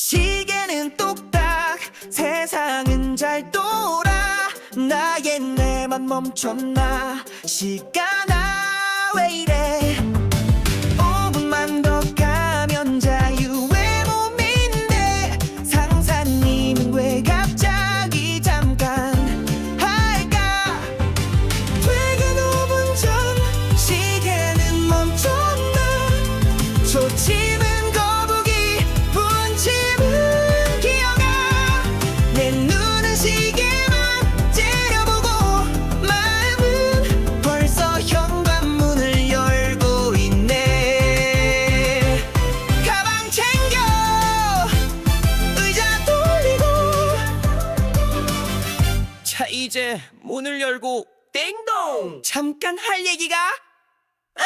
시계는 똑딱 세상은 잘 돌아. 나의 내만 멈췄나. 시간아 왜 이래? 5분만 더 가면 자유의 몸인데 상사님은 왜 갑자기 잠깐 할까? 퇴근 5분 전 시계는 멈췄나? 초침은 자 이제 문을 열고 땡동 잠깐 할 얘기가 아!